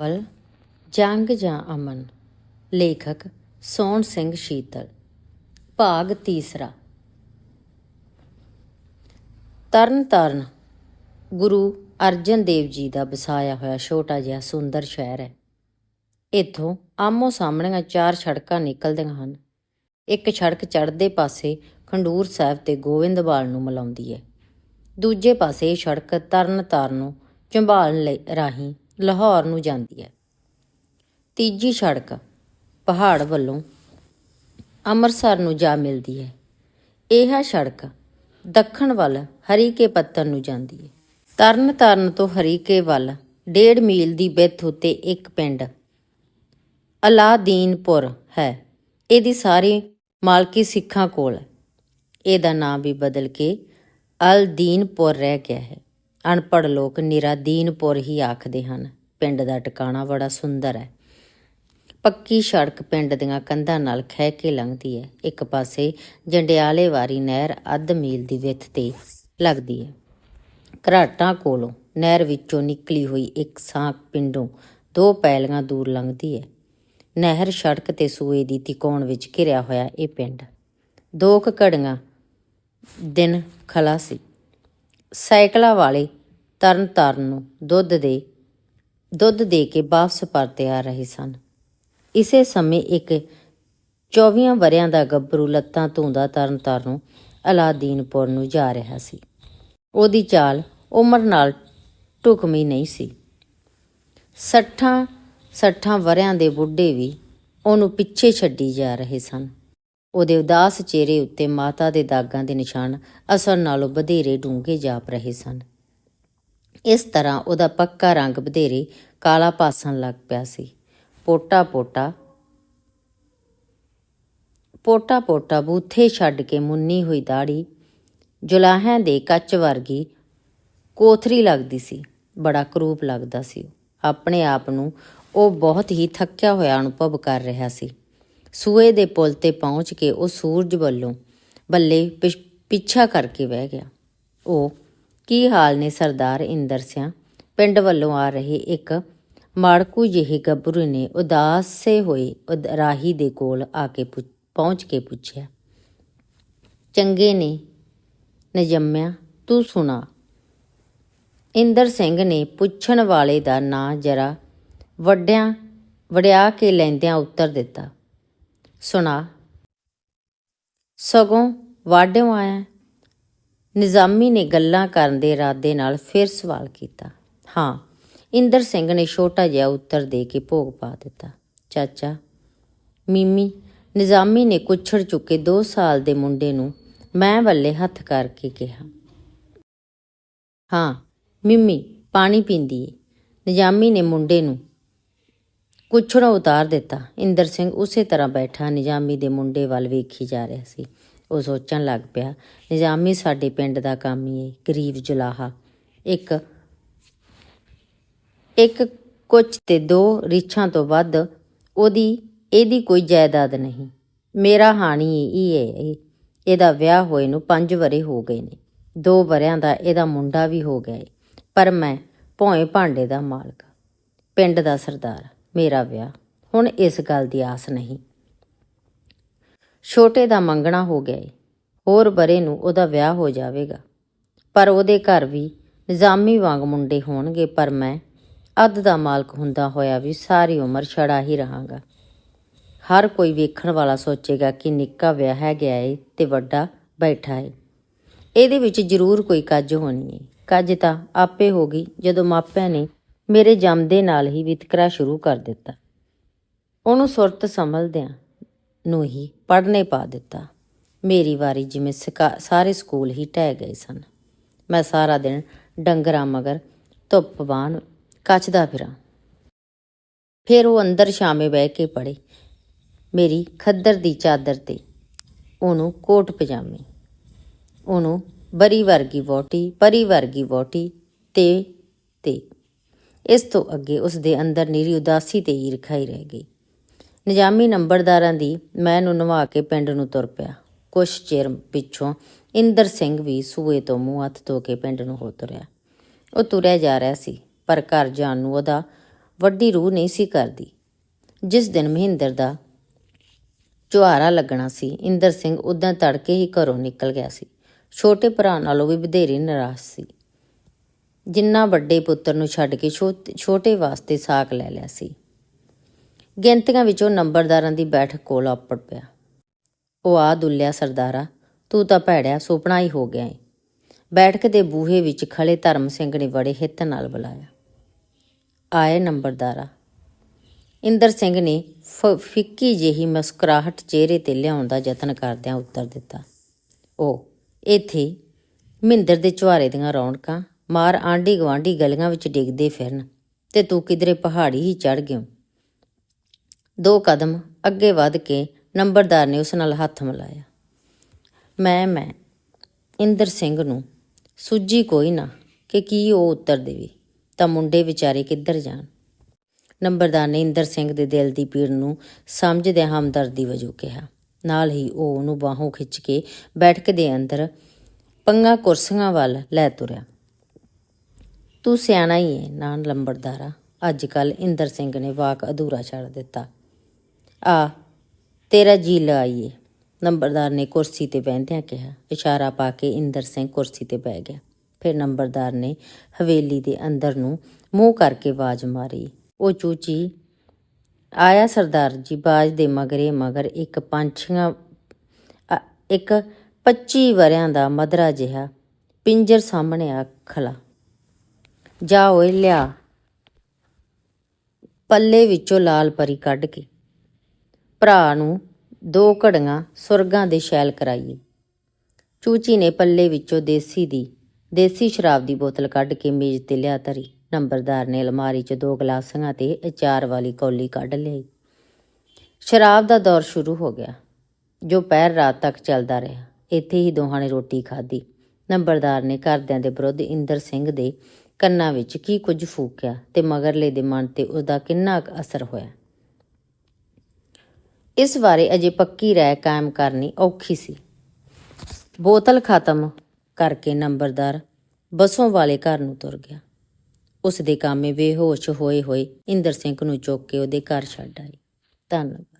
ਵਲ ਜੰਗ ਜਾਂ ਅਮਨ, ਲੇਖਕ ਸੋਹਣ ਸਿੰਘ ਸ਼ੀਤਲ, ਭਾਗ ਤੀਸਰਾ। ਤਰਨ ਤਾਰਨ ਗੁਰੂ ਅਰਜਨ ਦੇਵ ਜੀ ਦਾ ਵਸਾਇਆ ਹੋਇਆ ਛੋਟਾ ਜਿਹਾ ਸੁੰਦਰ ਸ਼ਹਿਰ ਹੈ। ਇੱਥੋਂ ਆਮੋ ਸਾਹਮਣੀਆਂ ਚਾਰ ਸੜਕਾਂ ਨਿਕਲਦੀਆਂ ਹਨ। ਇੱਕ ਸੜਕ ਚੜ੍ਹਦੇ ਪਾਸੇ ਖੰਡੂਰ ਸਾਹਿਬ ਤੇ ਗੋਇੰਦਵਾਲ ਨੂੰ ਮਿਲਾਉਂਦੀ ਹੈ। ਦੂਜੇ ਪਾਸੇ ਇਹ ਸੜਕ ਤਰਨ ਤਾਰਨ ਨੂੰ ਝੰਬਾਲ ਲਈ ਰਾਹੀਂ ਲਾਹੌਰ ਨੂੰ ਜਾਂਦੀ ਹੈ। ਤੀਜੀ ਸੜਕ ਪਹਾੜ ਵੱਲੋਂ ਅੰਮ੍ਰਿਤਸਰ ਨੂੰ ਜਾ ਮਿਲਦੀ ਹੈ। ਇਹ ਸੜਕ ਦੱਖਣ ਵੱਲ ਹਰੀਕੇ ਪੱਤਨ ਨੂੰ ਜਾਂਦੀ ਹੈ। ਤਰਨ ਤਾਰਨ ਤੋਂ ਹਰੀਕੇ ਵੱਲ ਡੇਢ ਮੀਲ ਦੀ ਵਿੱਥ ਉੱਤੇ ਇੱਕ ਪਿੰਡ ਅਲਾਦੀਨਪੁਰ ਹੈ। ਇਹਦੀ ਸਾਰੀ ਮਾਲਕੀ ਸਿੱਖਾਂ ਕੋਲ ਹੈ। ਇਹਦਾ ਨਾਮ ਵੀ ਬਦਲ ਕੇ ਅਲਦੀਨਪੁਰ ਰਹਿ ਗਿਆ ਹੈ। ਅਨਪੜ੍ਹ ਲੋਕ ਨਿਰਾਦੀਨਪੁਰ ਹੀ ਆਖਦੇ ਹਨ, ਪਿੰਡ ਦਾ ਟਿਕਾਣਾ ਬੜਾ ਸੁੰਦਰ ਹੈ। ਪੱਕੀ ਸੜਕ ਪਿੰਡ ਦੀਆਂ ਕੰਧਾਂ ਨਾਲ ਖਹਿ ਕੇ ਲੰਘਦੀ ਹੈ। ਇੱਕ ਪਾਸੇ ਜੰਡਿਆਲੇ ਵਾਰੀ ਨਹਿਰ ਅੱਧ ਮੀਲ ਦੀ ਵਿੱਥ ਤੇ ਲੱਗਦੀ ਹੈ। ਘਰਾਟਾਂ ਕੋਲੋਂ ਨਹਿਰ ਵਿੱਚੋਂ ਨਿਕਲੀ ਹੋਈ ਇੱਕ ਸਾਂਕ ਪਿੰਡੋਂ ਦੋ ਪੈਲੀਆਂ ਦੂਰ ਲੰਘਦੀ ਹੈ। ਨਹਿਰ ਸੜਕ ਤੇ ਸੂਏ ਦੀ ਤਿਕੋਣ ਵਿੱਚ ਘਿਰਿਆ ਹੋਇਆ ਇਹ ਪਿੰਡ। ਦੋ ਕੁ ਘੜੀਆਂ ਦਿਨ ਖਲਾ ਸੀ। ਸਾਈਕਲਾਂ ਵਾਲੇ ਤਰਨ ਤਾਰਨ ਨੂੰ ਦੁੱਧ ਦੇ ਦੁੱਧ ਦੇ ਕੇ ਵਾਪਸ ਪਰਤੇ ਆ ਰਹੇ ਸਨ। ਇਸੇ ਸਮੇਂ ਇੱਕ 24 ਵਰਿਆਂ ਦਾ ਗੱਭਰੂ ਲੱਤਾਂ ਧੋਂਦਾ ਤਰਨਤਾਰਨ ਨੂੰ ਅਲਾਦੀਨਪੁਰ ਨੂੰ ਜਾ ਰਿਹਾ ਸੀ। ਉਹਦੀ ਚਾਲ ਉਮਰ ਨਾਲ ਢੁਕਵੀਂ ਨਹੀਂ ਸੀ। ਸੱਠਾਂ ਸੱਠਾਂ ਵਰਿਆਂ ਦੇ ਬੁੱਢੇ ਵੀ ਉਹਨੂੰ ਪਿੱਛੇ ਛੱਡੀ ਜਾ ਰਹੇ ਸਨ। ਉਹਦੇ ਉਦਾਸ ਚਿਹਰੇ ਉੱਤੇ ਮਾਤਾ ਦੇ ਦਾਗਾਂ ਦੇ ਨਿਸ਼ਾਨ ਅਸਲ ਨਾਲੋਂ ਵਧੇਰੇ ਡੂੰਘੇ ਜਾਪ ਰਹੇ ਸਨ। ਇਸ ਤਰ੍ਹਾਂ ਉਹਦਾ ਪੱਕਾ ਰੰਗ ਵਧੇਰੇ ਕਾਲਾ ਪਾਸਣ ਲੱਗ ਪਿਆ ਸੀ। ਪੋਟਾ ਪੋਟਾ ਪੋਟਾ ਪੋਟਾ ਬੂਥੇ ਛੱਡ ਕੇ ਮੁੰਨੀ ਹੋਈ ਦਾੜੀ ਜੁਲਾਹਾਂ ਦੇ ਕੱਚ ਵਰਗੀ ਕੋਥਰੀ ਲੱਗਦੀ ਸੀ, ਬੜਾ ਕਰੂਪ ਲੱਗਦਾ ਸੀ। ਉਹ। ਆਪਣੇ ਆਪ ਨੂੰ ਉਹ ਬਹੁਤ ਹੀ ਥੱਕਿਆ ਹੋਇਆ ਅਨੁਭਵ ਕਰ ਰਿਹਾ ਸੀ। ਸੂਏ ਦੇ ਪੁਲ ਤੇ ਪਹੁੰਚ ਕੇ ਉਹ ਸੂਰਜ ਵੱਲੋਂ ਬੱਲੇ ਪਿਛ- ਪਿੱਛਾ ਕਰਕੇ ਬਹਿ ਗਿਆ। ਉਹ ਕੀ ਹਾਲ ਨੇ ਸਰਦਾਰ ਇੰਦਰ ਸਿੰਘ ਪਿੰਡ ਵੱਲੋਂ ਆ ਰਹੇ ਇੱਕ ਮਾੜਕੂ ਜਿਹੇ ਗੱਭਰੂ ਨੇ ਉਦਾਸੇ ਹੋਏ ਉਦ- ਰਾਹੀ ਦੇ ਕੋਲ ਆ ਕੇ ਪੁੱਛ- ਪਹੁੰਚ ਕੇ ਪੁੱਛਿਆ, ਚੰਗੇ ਨੇ, ਨਜੰਮਿਆ, ਤੂੰ ਸੁਣਾ? ਇੰਦਰ ਸਿੰਘ ਨੇ ਪੁੱਛਣ ਵਾਲੇ ਦਾ ਨਾਂ ਜਰਾ ਵੱਡਿਆਂ, ਵੜਿਆ ਕੇ ਲੈਂਦਿਆਂ ਉੱਤਰ ਦਿੱਤਾ ਸੁਣਾ। ਸਗੋਂ ਵਾਢਿਓ ਆਇਆ, ਨਿਜ਼ਾਮੀ ਨੇ ਗੱਲਾਂ ਕਰਨ ਦੇ ਇਰਾਦੇ ਨਾਲ ਫਿਰ ਸਵਾਲ ਕੀਤਾ। ਹਾਂ, ਇੰਦਰ ਸਿੰਘ ਨੇ ਛੋਟਾ ਜਿਹਾ ਉੱਤਰ ਦੇ ਕੇ ਭੋਗ ਪਾ ਦਿੱਤਾ। ਚਾਚਾ, ਮੀਮੀ, ਨਿਜ਼ਾਮੀ ਨੇ ਕੁੱਛੜ ਚੁੱਕੇ 2 ਸਾਲ ਦੇ ਮੁੰਡੇ ਨੂੰ ਮੈਂ ਵੱਲੇ ਹੱਥ ਕਰਕੇ ਕਿਹਾ। ਹਾਂ, ਮਿੰਮੀ, ਪਾਣੀ ਪੀਂਦੀ ਏ। ਨਿਜ਼ਾਮੀ ਨੇ ਮੁੰਡੇ ਨੂੰ ਕੁਛੜੋਂ ਉਤਾਰ ਦਿੱਤਾ। ਇੰਦਰ ਸਿੰਘ ਉਸੇ ਤਰ੍ਹਾਂ ਬੈਠਾ, ਨਿਜ਼ਾਮੀ ਦੇ ਮੁੰਡੇ ਵੱਲ ਵੇਖੀ ਜਾ ਰਿਹਾ ਸੀ। ਉਹ ਸੋਚਣ ਲੱਗ ਪਿਆ, ਨਿਜ਼ਾਮੀ, ਸਾਡੇ ਪਿੰਡ ਦਾ ਕਾਮੀ ਏ, ਗਰੀਬ ਜੁਲਾਹਾ। ਇੱਕ ਇੱਕ ਕੁਛ ਤੇ ਦੋ ਰਿਛਾਂ ਤੋਂ ਵੱਧ ਉਹਦੀ, ਇਹਦੀ ਕੋਈ ਜਾਇਦਾਦ ਨਹੀਂ। ਮੇਰਾ ਹਾਣੀ ਇਹ ਹੈ ਇਹ- ਇਹਦਾ ਵਿਆਹ ਹੋਏ ਨੂੰ 5 ਵਰੇ ਹੋ ਗਏ ਨੇ। ਦੋ ਵਰਿਆਂ ਦਾ ਇਹਦਾ ਮੁੰਡਾ ਵੀ ਹੋ ਗਿਆ ਏ। ਪਰ ਮੈਂ ਭੌਏ ਭਾਂਡੇ ਦਾ ਮਾਲਕ। ਪਿੰਡ ਦਾ ਸਰਦਾਰ। ਮੇਰਾ ਵਿਆਹ। ਹੁਣ ਇਸ ਗੱਲ ਦੀ ਆਸ ਨਹੀਂ। ਛੋਟੇ ਦਾ ਮੰਗਣਾ ਹੋ ਗਿਆ ਏ। ਹੋਰ ਬਰੇ ਨੂੰ ਉਹਦਾ ਵਿਆਹ ਹੋ ਜਾਵੇਗਾ। ਪਰ ਉਹਦੇ ਘਰ ਵੀ ਨਿਜ਼ਾਮੀ ਵਾਂਗ ਮੁੰਡੇ ਹੋਣਗੇ, ਪਰ ਮੈਂ ਅੱਧ ਦਾ ਮਾਲਕ ਹੁੰਦਾ ਹੋਇਆ ਵੀ ਸਾਰੀ ਉਮਰ ਛੜਾ ਹੀ ਰਹਾਂਗਾ। ਹਰ ਕੋਈ ਵੇਖਣ ਵਾਲਾ ਸੋਚੇਗਾ ਕਿ ਨਿੱਕਾ ਵਿਆਹ ਹੈ ਗਿਆ ਏ ਤੇ ਵੱਡਾ ਬੈਠਾ ਏ। ਇਹਦੇ ਵਿੱਚ ਜ਼ਰੂਰ ਕੋਈ ਕੱਜ ਹੋਣੀ ਏ। ਕੱਜ ਤਾਂ ਆਪੇ ਹੋ ਗਈ ਜਦੋਂ ਮਾਪਿਆਂ ਨੇ ਮੇਰੇ ਜੰਮਦੇ ਨਾਲ ਹੀ ਵਿਤਕਰਾ ਸ਼ੁਰੂ ਕਰ ਦਿੱਤਾ। ਉਹਨੂੰ ਸੁਰਤ ਸੰਭਲਦਿਆਂ ਨੂੰ ਹੀ ਪੜ੍ਹਨੇ ਪਾ ਦਿੱਤਾ। ਮੇਰੀ ਵਾਰੀ ਜਿਵੇਂ ਸਕਾ- ਸਾਰੇ ਸਕੂਲ ਹੀ ਟਹਿ ਗਏ ਸਨ। ਮੈਂ ਸਾਰਾ ਦਿਨ ਡੰਗਰਾਂ ਮਗਰ ਧੁੱਪ ਬਾਣ ਕੱਚਦਾ ਫਿਰਾਂ। ਫਿਰ ਉਹ ਅੰਦਰ ਸ਼ਾਮੇ ਬਹਿ ਕੇ ਪੜੇ ਮੇਰੀ ਖੱਦਰ ਦੀ ਚਾਦਰ ਤੇ ਉਹਨੂੰ ਕੋਟ ਪਜਾਮੇ। ਉਹਨੂੰ ਬਰੀ ਵਰਗੀ ਵੋਟੀ ਪਰੀ ਵਰਗੀ ਵੋਟੀ ਤੇ ਤੇ ਇਸ ਤੋਂ ਅੱਗੇ ਉਸ ਦੇ ਅੰਦਰ ਨੀਰੀ ਉਦਾਸੀ ਤੇ ਈਰਖਾ ਹੀ ਰਹਿ ਗਈ। ਨਿਜ਼ਾਮੀ ਨੰਬਰਦਾਰਾਂ ਦੀ ਮੈਂ ਨੂੰ ਨਵਾ ਕੇ ਪਿੰਡ ਨੂੰ ਤੁਰ ਪਿਆ। ਕੁਛ ਚਿਰ ਪਿੱਛੋਂ ਇੰਦਰ ਸਿੰਘ ਵੀ ਸੂਏ ਤੋਂ ਮੂੰਹ ਹੱਥ ਧੋ ਕੇ ਪਿੰਡ ਨੂੰ ਹੋ ਤੁਰਿਆ। ਉਹ ਤੁਰਿਆ ਜਾ ਰਿਹਾ ਸੀ, ਪਰ ਘਰ ਜਾਣ ਨੂੰ ਉਹਦਾ ਵੱਡੀ ਰੂਹ ਨਹੀਂ ਸੀ ਕਰਦੀ। ਜਿਸ ਦਿਨ ਮਹਿੰਦਰ ਦਾ ਚੁਹਾਰਾ ਲੱਗਣਾ ਸੀ, ਇੰਦਰ ਸਿੰਘ ਉਦਾਂ ਤੜਕੇ ਹੀ ਘਰੋਂ ਨਿਕਲ ਗਿਆ ਸੀ। ਛੋਟੇ ਭਰਾ ਨਾਲੋਂ ਵੀ ਵਧੇਰੇ ਨਿਰਾਸ਼ ਸੀ। ਜਿੰਨਾ ਵੱਡੇ ਪੁੱਤਰ ਨੂੰ ਛੱਡ ਕੇ ਛੋਟ- ਛੋਟੇ ਵਾਸਤੇ ਸਾਕ ਲੈ ਲਿਆ ਸੀ। ਗਿਣਤੀਆਂ ਵਿੱਚੋਂ ਨੰਬਰਦਾਰਾਂ ਦੀ ਬੈਠਕ ਕੋਲ ਆਪੜ ਪਿਆ। ਉਹ ਆ ਦੁੱਲਿਆ, ਸਰਦਾਰਾ, ਤੂੰ ਤਾਂ ਭੈੜਿਆ, ਸੁਪਨਾ ਹੀ ਹੋ ਗਿਆ ਏ। ਬੈਠਕ ਦੇ ਬੂਹੇ ਵਿੱਚ ਖੜੇ ਧਰਮ ਸਿੰਘ ਨੇ ਬੜੇ ਹਿੱਤ ਨਾਲ ਬੁਲਾਇਆ। ਆਏ ਨੰਬਰਦਾਰਾ, ਇੰਦਰ ਸਿੰਘ ਨੇ ਫਿੱਕੀ ਜਿਹੀ ਮੁਸਕਰਾਹਟ ਚਿਹਰੇ ਤੇ ਲਿਆਉਣ ਦਾ ਯਤਨ ਕਰਦਿਆਂ ਉੱਤਰ ਦਿੱਤਾ। ਉਹ ਇੱਥੇ ਮਹਿੰਦਰ ਦੇ ਚੁਹਾਰੇ ਦੀਆਂ ਰੌਣਕਾਂ ਮਾਰ ਆਂਢੀ ਗਵਾਂਢੀ ਗਲੀਆਂ ਵਿੱਚ ਡਿੱਗਦੇ ਫਿਰਨ ਤੇ ਤੂੰ ਕਿਧਰੇ ਪਹਾੜੀ ਹੀ ਚੜ ਗਿਓ ਦੋ ਕਦਮ ਅੱਗੇ ਵੱਧ ਕੇ ਨੰਬਰਦਾਰ ਨੇ ਉਸ ਨਾਲ ਹੱਥ ਮਿਲਾਇਆ। ਮੈਂ ਮੈਂ, ਇੰਦਰ ਸਿੰਘ ਨੂੰ ਸੁੱਜੀ ਕੋਈ ਨਾ ਕਿ ਕੀ ਉਹ ਉੱਤਰ ਦੇਵੇ, ਤਾਂ ਮੁੰਡੇ ਵਿਚਾਰੇ ਕਿੱਧਰ ਜਾਣ। ਨੰਬਰਦਾਰ ਨੇ ਇੰਦਰ ਸਿੰਘ ਦੇ ਦਿਲ ਦੀ ਪੀੜ ਨੂੰ ਸਮਝਦਿਆਂ ਹਮਦਰਦੀ ਵਜੋਂ ਕਿਹਾ। ਨਾਲ ਹੀ ਉਹ ਉਹਨੂੰ ਬਾਹੋਂ ਖਿੱਚ ਕੇ ਬੈਠਕ ਦੇ ਅੰਦਰ ਪੰਗਾ ਕੁਰਸੀਆਂ ਵੱਲ ਲੈ ਤੁਰਿਆ। ਤੂੰ ਸਿਆਣਾ ਹੀ ਏ ਨਾ ਲੰਬੜਦਾਰਾ। ਅੱਜ ਕੱਲ ਇੰਦਰ ਸਿੰਘ ਨੇ ਵਾਕ ਅਧੂਰਾ ਛੱਡ ਦਿੱਤਾ। ਆ, ਤੇਰਾ ਜੀ ਲਾਈਏ ਨੰਬਰਦਾਰ ਨੇ ਕੁਰਸੀ ਤੇ ਬਹਿੰਦਿਆਂ ਕਿਹਾ। ਇਸ਼ਾਰਾ ਪਾ ਕੇ ਇੰਦਰ ਸਿੰਘ ਕੁਰਸੀ ਤੇ ਬਹਿ ਗਿਆ। ਫਿਰ ਨੰਬਰਦਾਰ ਨੇ ਹਵੇਲੀ ਦੇ ਅੰਦਰ ਨੂੰ ਮੂੰਹ ਕਰਕੇ ਆਵਾਜ਼ ਮਾਰੀ। ਉਹ ਚੂਚੀ, ਆਇਆ ਸਰਦਾਰ ਜੀ, ਬਾਜ ਦੇ ਮਗਰੇ ਮਗਰ ਇੱਕ ਪੰਛੀਆਂ ਇੱਕ 25 ਵਰਿਆਂ ਦਾ ਮਦਰਾ ਜਿਹਾ ਪਿੰਜਰ ਸਾਹਮਣੇ ਆ ਖਲਾ ਜਾ ਓਏ ਲਿਆ। ਪੱਲੇ ਵਿੱਚੋਂ ਲਾਲ ਪਰੀ ਕੱਢ ਕੇ ਭਰਾ ਨੂੰ ਦੋ ਘੜੀਆਂ ਸੁਰਗਾਂ ਦੇ ਸ਼ੈਲ ਕਰਾਈਏ। ਚੂਚੀ ਨੇ ਪੱਲੇ ਵਿੱਚੋਂ ਦੇਸੀ ਦੀ, ਦੇਸੀ ਸ਼ਰਾਬ ਦੀ ਬੋਤਲ ਕੱਢ ਕੇ ਮੇਜ਼ ਤੇ ਲਿਆ ਧਰੀ। ਨੰਬਰਦਾਰ ਨੇ ਅਲਮਾਰੀ 'ਚ ਦੋ ਗਲਾਸਾਂ ਤੇ ਅਚਾਰ ਵਾਲੀ ਕੌਲੀ ਕੱਢ ਲਈ। ਸ਼ਰਾਬ ਦਾ ਦੌਰ ਸ਼ੁਰੂ ਹੋ ਗਿਆ, ਜੋ ਪੈਰ ਰਾਤ ਤੱਕ ਚੱਲਦਾ ਰਿਹਾ। ਇੱਥੇ ਹੀ ਦੋਹਾਂ ਨੇ ਰੋਟੀ ਖਾਧੀ। ਨੰਬਰਦਾਰ ਨੇ ਘਰਦਿਆਂ ਦੇ ਵਿਰੁੱਧ ਇੰਦਰ ਸਿੰਘ ਦੇ ਕੰਨਾਂ ਵਿੱਚ ਕੀ ਕੁਝ ਫੂਕਿਆ ਤੇ ਮਗਰਲੇ ਦੇ ਮਨ ਤੇ ਉਸਦਾ ਕਿੰਨਾ ਕੁ ਅਸਰ ਹੋਇਆ? ਇਸ ਬਾਰੇ ਅਜੇ ਪੱਕੀ ਰਾਏ ਕਾਇਮ ਕਰਨੀ ਔਖੀ ਸੀ। ਬੋਤਲ ਖਤਮ ਕਰਕੇ ਨੰਬਰਦਾਰ ਬਸੋਂ ਵਾਲੇ ਘਰ ਨੂੰ ਤੁਰ ਗਿਆ। ਉਸ ਦੇ ਕਾਮੇ ਬੇਹੋਸ਼ ਹੋਏ ਹੋਏ ਇੰਦਰ ਸਿੰਘ ਨੂੰ ਚੁੱਕ ਕੇ ਉਹਦੇ ਘਰ ਛੱਡ ਆਈ। ਧੰਨਵਾਦ।